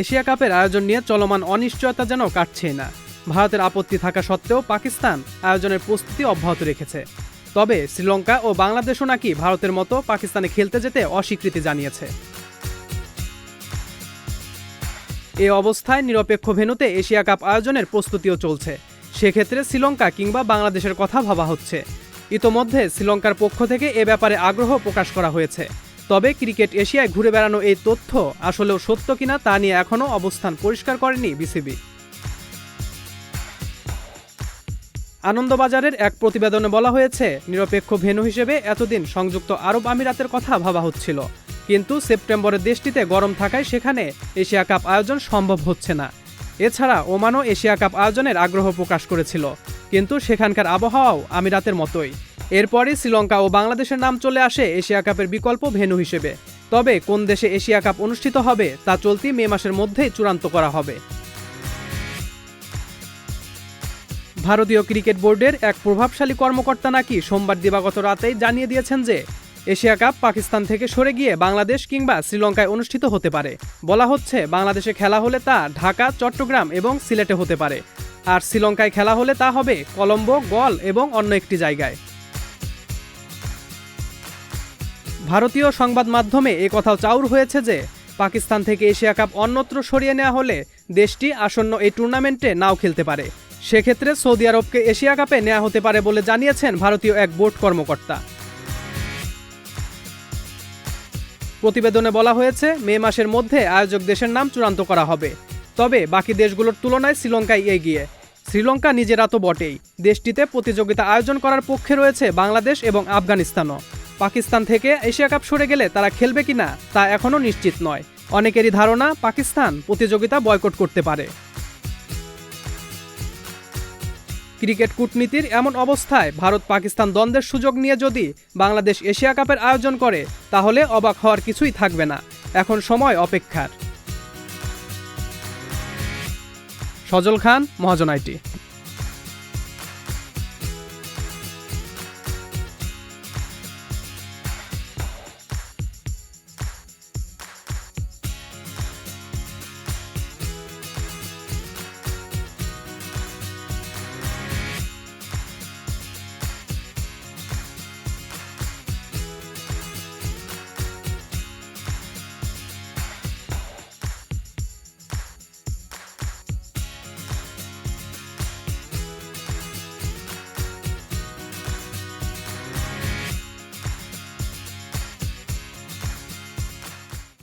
Asia কাপের আয়োজন নিয়ে চলমান অনিশ্চয়তা যেন কাটছেই না। ভারতের আপত্তি থাকা সত্ত্বেও পাকিস্তান আয়োজনের প্রস্তুতি অব্যাহত রেখেছে। তবে শ্রীলঙ্কা ও বাংলাদেশও নাকি ভারতের মতো পাকিস্তানে খেলতে যেতে অস্বীকৃতি জানিয়েছে। এ অবস্থায় নিরপেক্ষ ভেনুতে এশিয়া কাপ আয়োজনের প্রস্তুতিও চলছে। সেক্ষেত্রে শ্রীলঙ্কা কিংবা বাংলাদেশের কথা ভাবা হচ্ছে। ইতোমধ্যে শ্রীলঙ্কার পক্ষ থেকে এ ব্যাপারে আগ্রহ প্রকাশ করা হয়েছে। তবে ক্রিকেট এশিয়ায় ঘুরে বেড়ানো এই তথ্য আসলেও সত্য কিনা তা নিয়ে এখনও অবস্থান পরিষ্কার করেনি বিসিবি। আনন্দবাজারের এক প্রতিবেদনে বলা হয়েছে, নিরপেক্ষ ভেন্যু হিসেবে এতদিন সংযুক্ত আরব আমিরাতের কথা ভাবা হচ্ছিল। কিন্তু সেপ্টেম্বরে দেশটিতে গরম থাকায় সেখানে এশিয়া কাপ আয়োজন সম্ভব হচ্ছে না। এছাড়া ওমানও এশিয়া কাপ আয়োজনের আগ্রহ প্রকাশ করেছিল। কিন্তু সেখানকার আবহাওয়াও আমিরাতের মতোই। এরপরই শ্রীলঙ্কা ও বাংলাদেশের নাম চলে আসে এশিয়া কাপের বিকল্প ভেন্যু হিসেবে। তবে কোন দেশে এশিয়া কাপ অনুষ্ঠিত হবে, তা চলতি মে মাসের মধ্যেই চূড়ান্ত করা হবে। ভারতীয় ক্রিকেট বোর্ডের এক প্রভাবশালী কর্মকর্তা নাকি সোমবার দিবাগত রাতেই জানিয়ে দিয়েছেন যে, এশিয়া কাপ পাকিস্তান থেকে সরে গিয়ে বাংলাদেশ কিংবা শ্রীলঙ্কায় অনুষ্ঠিত হতে পারে। বলা হচ্ছে, বাংলাদেশে খেলা হলে তা ঢাকা, চট্টগ্রাম এবং সিলেটে হতে পারে। আর শ্রীলঙ্কায় খেলা হলে তা হবে কলম্বো, গল এবং অন্য একটি জায়গায়। ভারতীয় সংবাদ মাধ্যমে এ কথাও চাউর হয়েছে যে, পাকিস্তান থেকে এশিয়া কাপ অন্যত্র সরিয়ে নেওয়া হলে দেশটি আসন্ন এই টুর্নামেন্টে নাও খেলতে পারে। সেক্ষেত্রে সৌদি আরবকে এশিয়া কাপে নেওয়া হতে পারে বলে জানিয়েছেন ভারতীয় এক বোর্ড কর্মকর্তা। প্রতিবেদনে বলা হয়েছে, মে মাসের মধ্যে আয়োজক দেশের নাম চূড়ান্ত করা হবে। তবে বাকি দেশগুলোর তুলনায় শ্রীলঙ্কায় এগিয়ে। শ্রীলঙ্কা নিজেরা তো বটেই। দেশটিতে প্রতিযোগিতা আয়োজন করার পক্ষে রয়েছে বাংলাদেশ এবং আফগানিস্তানও। পাকিস্তান থেকে এশিয়া কাপ সরে গেলে তারা খেলবে কিনা তা এখনও নিশ্চিত নয়। অনেকেরই ধারণা পাকিস্তান প্রতিযোগিতা বয়কট করতে পারে। ক্রিকেট কূটনীতির এমন অবস্থায় ভারত পাকিস্তান দ্বন্দ্বের সুযোগ নিয়ে যদি বাংলাদেশ এশিয়া কাপের আয়োজন করে, তাহলে অবাক হওয়ার কিছুই থাকবে না। এখন সময় অপেক্ষার। সজল খান, মহাজন আইটি।